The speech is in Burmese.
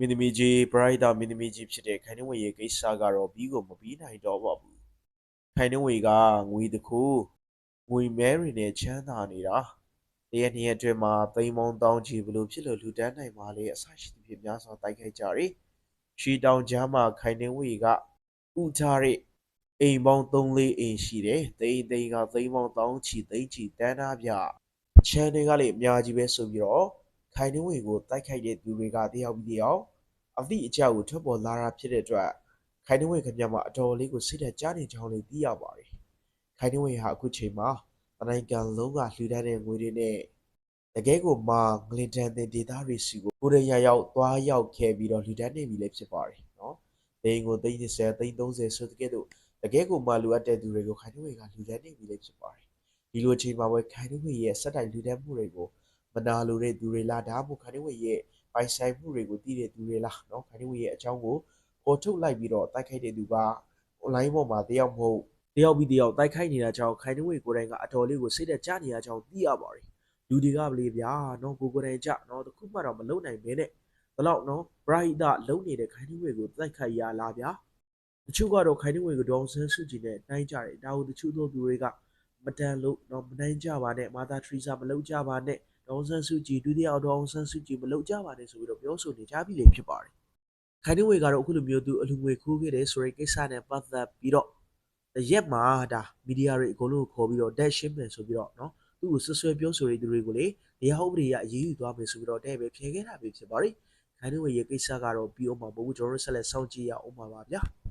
မင်းသမီးကြီးပရိုက်တာမင်းသမီးကြီးဖြစ်တဲ့ခိုင်နှဝေရဲ့ကိစ္စကတော့ပြီးကိုမပြီးနိုင်တော့ပါဘူးခိုင်နှဝေကငွေတစ်ခုငွေမဲတွေနဲ့ချမ်းသာနေတာတရက်နှစ်ရက်အတွင်းမှာသိမ်းမောင်းတောင်းချီဘလို့ဖြစ်လို့လူတန်းနိုင်မှာလဲအဆရှိသဖြင့်များစွာတိုက်ခိုက်ကြတယ်ရှီတောင်ကြားမှာခိုင်နှဝေကဥထားတဲ့အိမ်ပေါင်း3-4အိမ်ရှိတယ်သိန်းသိန်းကသိန်းပေါင်းတောင်းချီသိန်းချီတန်းသားပြချန်တွေကလည်းအများကြီးပဲဆိုပြီးတော့ ခိုင်နှဝေကိုတိုက်ခိုက်တဲ့သူတွေကတယောက်ပြီးတယောက်အသည့်အကျကိုထွက်ပေါ်လာတာဖြစ်တဲ့အတွက်ခိုင်နှဝေခင်ဗျားမှာအတော်လေးကိုစိတ်ဓာတ်ကြားနေကြောင်းလေးသိရပါတယ်။ခိုင်နှဝေဟာအခုချိန်မှာတနိုင်ငံလုံးကလှူဒန်းတဲ့ငွေတွေနဲ့တကယ်ကိုမှငလင်တန်တဲ့ဒေသတွေစီကိုကိုရရရောက်သွားရောက်ခဲ့ပြီးတော့လှူဒန်းနေပြီလည်းဖြစ်ပါတယ်နော်။ဒိန်ကိုသိန်း30သိန်း30ဆိုတဲ့ကဲ့သို့တကယ်ကိုမှလိုအပ်တဲ့သူတွေကိုခိုင်နှဝေကလှူဒန်းနေပြီလည်းဖြစ်ပါတယ်။ဒီလိုအချိန်မှာပဲခိုင်နှဝေရဲ့စက်တိုင်လှူဒန်းမှုတွေကိုမ နာလိုတဲ့သူတွေလားဒါမှမဟုတ်ခိုင်နေဝေရဲ့ပိုင်ဆိုင်မှုတွေကိုသိတဲ့သူတွေလားเนาะခိုင်နေဝေရဲ့အကြောင်းကိုပေါ်ထုတ်လိုက်ပြီးတော့တိုက်ခိုက်တဲ့သူက online ပေါ်မှာတယောက်မဟုတ်တယောက်ပြီးတယောက်တိုက်ခိုက်နေတာကြောင့်ခိုင်နေဝေကိုယ်တိုင်ကအတော်လေးကိုစိတ်သက်ကြနေရကြောင်းသိရပါတယ်လူတွေကဗလေဗျာเนาะကိုကိုယ်တိုင်ကြเนาะတခုမှတော့မလုံနိုင်ဘဲနဲ့ဘလောက်เนาะ bright လုံနေတဲ့ခိုင်နေဝေကိုတိုက်ခိုက်ရလားဗျာတချို့ကတော့ခိုင်နေဝေကိုဒေါအောင်ဆန်းစုကြည်နဲ့နိုင်ကြတယ်ဒါကိုတချို့သောသူတွေကမတန်လို့เนาะမနိုင်ကြပါနဲ့မာသာထရီဆာမလုံကြပါနဲ့ ဒေါအောင်ဆန်းစုကြည်ဒုတိယဒေါအောင်ဆန်းစုကြည်မလုပ်ကြပါနဲ့ဆိုပြီးတော့ပြောဆိုနေကြပြီလေဖြစ်ပါတယ်။ခိုင်နှဝေကတော့အခုလိုမျိုးသူအလူငွေခိုးခဲ့တဲ့ဆိုတဲ့ကိစ္စနဲ့ပတ်သက်ပြီးတော့ရက်မှာဒါမီဒီယာတွေအကုန်လုံးကိုခေါ်ပြီးတော့ဒက်ရှင်းမယ်ဆိုပြီးတော့နော်သူ့ကိုဆွဆွဲပြောဆိုတဲ့သူတွေကိုလေတရားဥပဒေအရအရေးယူသွားမယ်ဆိုပြီးတော့တဲ့ပဲဖြေခဲ့တာပဲဖြစ်ပါတယ်။ခိုင်နှဝေရဲ့ကိစ္စကတော့ပြီးအောင်ပါဘို့ကျွန်တော်တို့ဆက်လက်စောင့်ကြည့်ရအောင်ပါဗျာ။